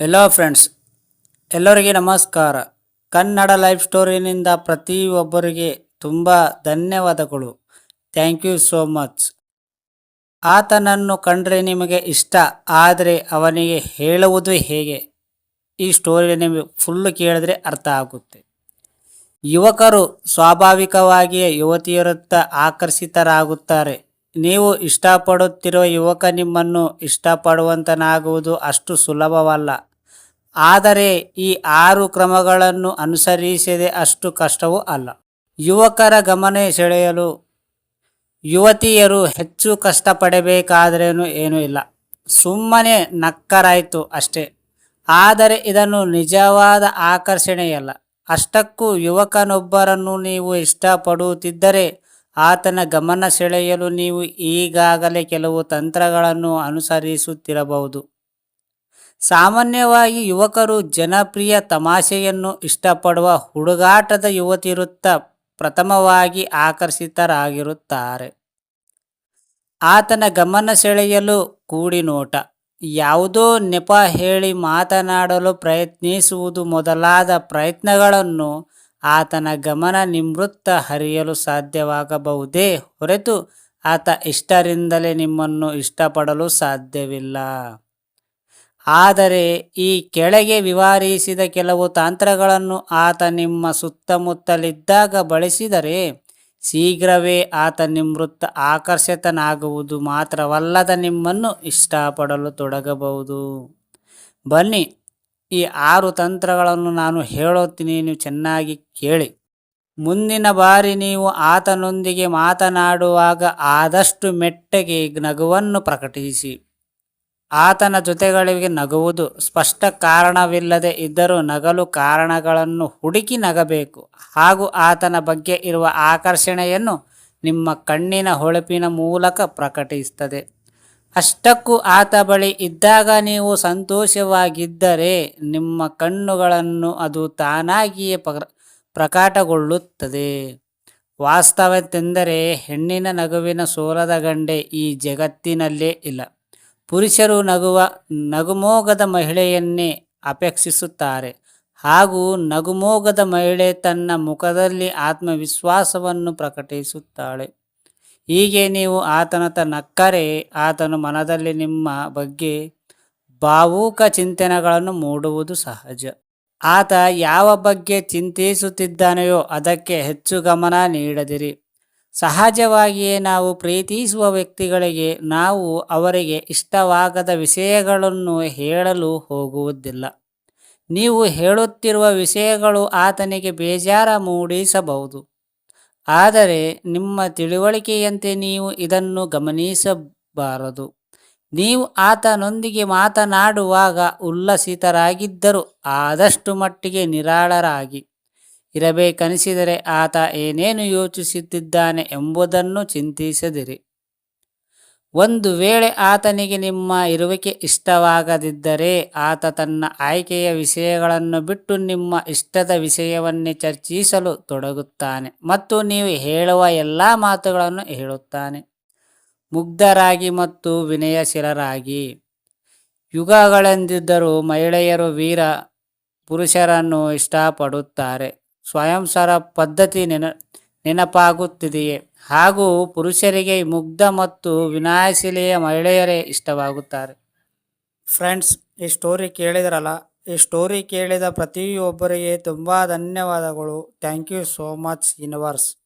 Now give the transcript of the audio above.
Hello friends ಎಲ್ಲರಿಗೆ ನಮಸ್ಕಾರ. Kannada life ಸ್ಟೋರಿನಿಂದ ಪ್ರತಿಯೊಬ್ಬರಿಗೆ ತುಂಬ ಧನ್ಯವಾದಗಳು. ಥ್ಯಾಂಕ್ ಯು ಸೋ ಮಚ್ ಆತನನ್ನು ಕಂಡ್ರೆ ನಿಮಗೆ ಇಷ್ಟ, ಆದರೆ ಅವನಿಗೆ ಹೇಳುವುದು ಹೇಗೆ? ಈ ಸ್ಟೋರಿ ನಿಮಗೆ ಫುಲ್ ಕೇಳಿದ್ರೆ ಅರ್ಥ ಆಗುತ್ತೆ. ಯುವಕರು ಸ್ವಾಭಾವಿಕವಾಗಿಯೇ ಯುವತಿಯರತ್ತ ಆಕರ್ಷಿತರಾಗುತ್ತಾರೆ. ನೀವು ಇಷ್ಟಪಡುತ್ತಿರುವ ಯುವಕ ನಿಮ್ಮನ್ನು ಇಷ್ಟಪಡುವಂತನಾಗುವುದು ಅಷ್ಟು ಸುಲಭವಲ್ಲ. ಆದರೆ ಈ ಆರು ಕ್ರಮಗಳನ್ನು ಅನುಸರಿಸದೆ ಅಷ್ಟು ಕಷ್ಟವೂ ಅಲ್ಲ. ಯುವಕರ ಗಮನ ಸೆಳೆಯಲು ಯುವತಿಯರು ಹೆಚ್ಚು ಕಷ್ಟಪಡಬೇಕಾದ್ರೇನು ಏನೂ ಇಲ್ಲ. ಸುಮ್ಮನೆ ನಕ್ಕರಾಯಿತು ಅಷ್ಟೇ. ಆದರೆ ಇದನ್ನು ನಿಜವಾದ ಆಕರ್ಷಣೆಯಲ್ಲ. ಅಷ್ಟಕ್ಕೂ ಯುವಕನೊಬ್ಬರನ್ನು ನೀವು ಇಷ್ಟಪಡುತ್ತಿದ್ದರೆ ಆತನ ಗಮನ ಸೆಳೆಯಲು ನೀವು ಈಗಾಗಲೇ ಕೆಲವು ತಂತ್ರಗಳನ್ನು ಅನುಸರಿಸುತ್ತಿರಬಹುದು. ಸಾಮಾನ್ಯವಾಗಿ ಯುವಕರು ಜನಪ್ರಿಯ ತಮಾಷೆಯನ್ನು ಇಷ್ಟಪಡುವ ಹುಡುಗಾಟದ ಯುವತಿರುತ್ತ ಪ್ರಥಮವಾಗಿ ಆಕರ್ಷಿತರಾಗಿರುತ್ತಾರೆ. ಆತನ ಗಮನ ಸೆಳೆಯಲು ಕೂಡಿ ನೋಟ ಯಾವುದೋ ನೆಪ ಹೇಳಿ ಮಾತನಾಡಲು ಪ್ರಯತ್ನಿಸುವುದು ಮೊದಲಾದ ಪ್ರಯತ್ನಗಳನ್ನು ಆತನ ಗಮನ ನಿವೃತ್ತ ಹರಿಯಲು ಸಾಧ್ಯವಾಗಬಹುದೇ ಹೊರತು ಆತ ಇಷ್ಟರಿಂದಲೇ ನಿಮ್ಮನ್ನು ಇಷ್ಟಪಡಲು ಸಾಧ್ಯವಿಲ್ಲ. ಆದರೆ ಈ ಕೆಳಗೆ ವಿವರಿಸಿದ ಕೆಲವು ತಂತ್ರಗಳನ್ನು ಆತ ನಿಮ್ಮ ಸುತ್ತಮುತ್ತಲಿದ್ದಾಗ ಬಳಸಿದರೆ ಶೀಘ್ರವೇ ಆತ ನಿವೃತ್ತ ಆಕರ್ಷಿತನಾಗುವುದು ಮಾತ್ರವಲ್ಲದ ನಿಮ್ಮನ್ನು ಇಷ್ಟಪಡಲು ತೊಡಗಬಹುದು. ಬನ್ನಿ, ಈ ಆರು ತಂತ್ರಗಳನ್ನು ನಾನು ಹೇಳುತ್ತೀನಿ, ನೀವು ಚೆನ್ನಾಗಿ ಕೇಳಿ. ಮುಂದಿನ ಬಾರಿ ನೀವು ಆತನೊಂದಿಗೆ ಮಾತನಾಡುವಾಗ ಆದಷ್ಟು ಮೆಟ್ಟಗೆ ನಗುವನ್ನು ಪ್ರಕಟಿಸಿ. ಆತನ ಜೊತೆಗಳಿಗೆ ನಗುವುದು ಸ್ಪಷ್ಟ ಕಾರಣವಿಲ್ಲದೆ ಇದ್ದರೂ ನಗಲು ಕಾರಣಗಳನ್ನು ಹುಡುಕಿ ನಗಬೇಕು. ಹಾಗೂ ಆತನ ಬಗ್ಗೆ ಇರುವ ಆಕರ್ಷಣೆಯನ್ನು ನಿಮ್ಮ ಕಣ್ಣಿನ ಹೊಳಪಿನ ಮೂಲಕ ಪ್ರಕಟಿಸುತ್ತದೆ. ಅಷ್ಟಕ್ಕೂ ಆತ ಬಳಿ ಇದ್ದಾಗ ನೀವು ಸಂತೋಷವಾಗಿದ್ದರೆ ನಿಮ್ಮ ಕಣ್ಣುಗಳನ್ನು ಅದು ತಾನಾಗಿಯೇ ಪ್ರ, ಪ್ರಕಟಗೊಳ್ಳುತ್ತದೆ. ವಾಸ್ತವತೆಂದರೆ ಹೆಣ್ಣಿನ ನಗುವಿನ ಸೋಲದ ಗಂಡೆ ಈ ಜಗತ್ತಿನಲ್ಲೇ ಇಲ್ಲ. ಪುರುಷರು ನಗುವ ನಗುಮೋಗದ ಮಹಿಳೆಯನ್ನೇ ಅಪೇಕ್ಷಿಸುತ್ತಾರೆ. ಹಾಗೂ ನಗುಮೋಗದ ಮಹಿಳೆ ತನ್ನ ಮುಖದಲ್ಲಿ ಆತ್ಮವಿಶ್ವಾಸವನ್ನು ಪ್ರಕಟಿಸುತ್ತಾಳೆ. ಹೀಗೆ ನೀವು ಆತನತ ನಕ್ಕರೆ, ಆತನು ಮನದಲ್ಲಿ ನಿಮ್ಮ ಬಗ್ಗೆ ಭಾವುಕ ಚಿಂತನೆಗಳನ್ನು ಮೂಡುವುದು ಸಹಜ. ಆತ ಯಾವ ಬಗ್ಗೆ ಚಿಂತಿಸುತ್ತಿದ್ದಾನೆಯೋ ಅದಕ್ಕೆ ಹೆಚ್ಚು ಗಮನ ನೀಡದಿರಿ. ಸಹಜವಾಗಿಯೇ ನಾವು ಪ್ರೀತಿಸುವ ವ್ಯಕ್ತಿಗಳಿಗೆ ನಾವು ಅವರಿಗೆ ಇಷ್ಟವಾಗದ ವಿಷಯಗಳನ್ನು ಹೇಳಲು ಹೋಗುವುದಿಲ್ಲ. ನೀವು ಹೇಳುತ್ತಿರುವ ವಿಷಯಗಳು ಆತನಿಗೆ ಬೇಜಾರ ಮೂಡಿಸಬಹುದು. ಆದರೆ ನಿಮ್ಮ ತಿಳುವಳಿಕೆಯಂತೆ ನೀವು ಇದನ್ನು ಗಮನಿಸಬಾರದು. ನೀವು ಆತನೊಂದಿಗೆ ಮಾತನಾಡುವಾಗ ಉಲ್ಲಸಿತರಾಗಿದ್ದರೂ ಆದಷ್ಟು ಮಟ್ಟಿಗೆ ನಿರಾಳರಾಗಿ. ಇರಬೇಕನಿಸಿದರೆ ಆತ ಏನೇನು ಯೋಚಿಸುತ್ತಿದ್ದಾನೆ ಎಂಬುದನ್ನು ಚಿಂತಿಸದಿರಿ. ಒಂದು ವೇಳೆ ಆತನಿಗೆ ನಿಮ್ಮ ಇರುವಿಕೆ ಇಷ್ಟವಾಗದಿದ್ದರೆ ಆತ ತನ್ನ ಆಯ್ಕೆಯ ವಿಷಯಗಳನ್ನು ಬಿಟ್ಟು ನಿಮ್ಮ ಇಷ್ಟದ ವಿಷಯವನ್ನೇ ಚರ್ಚಿಸಲು ತೊಡಗುತ್ತಾನೆ ಮತ್ತು ನೀವು ಹೇಳುವ ಎಲ್ಲ ಮಾತುಗಳನ್ನು ಹೇಳುತ್ತಾನೆ. ಮುಗ್ಧರಾಗಿ ಮತ್ತು ವಿನಯಶೀಲರಾಗಿ. ಯುಗಗಳೆಂದಿದ್ದರೂ ಮಹಿಳೆಯರು ವೀರ ಪುರುಷರನ್ನು ಇಷ್ಟಪಡುತ್ತಾರೆ. ಸ್ವಯಂಸರ ಪದ್ಧತಿ ನೆನ, ನೆನಪಾಗುತ್ತಿದೆಯೇ? ಹಾಗೂ ಪುರುಷರಿಗೆ ಮುಗ್ಧ ಮತ್ತು ವಿನಾಯಶೀಲೆಯ ಮಹಿಳೆಯರೇ ಇಷ್ಟವಾಗುತ್ತಾರೆ. ಫ್ರೆಂಡ್ಸ್, ಈ ಸ್ಟೋರಿ ಕೇಳಿದ್ರಲ್ಲ? ಈ ಸ್ಟೋರಿ ಕೇಳಿದ ಪ್ರತಿಯೊಬ್ಬರಿಗೆ ತುಂಬ ಧನ್ಯವಾದಗಳು. Thank you so much, universe.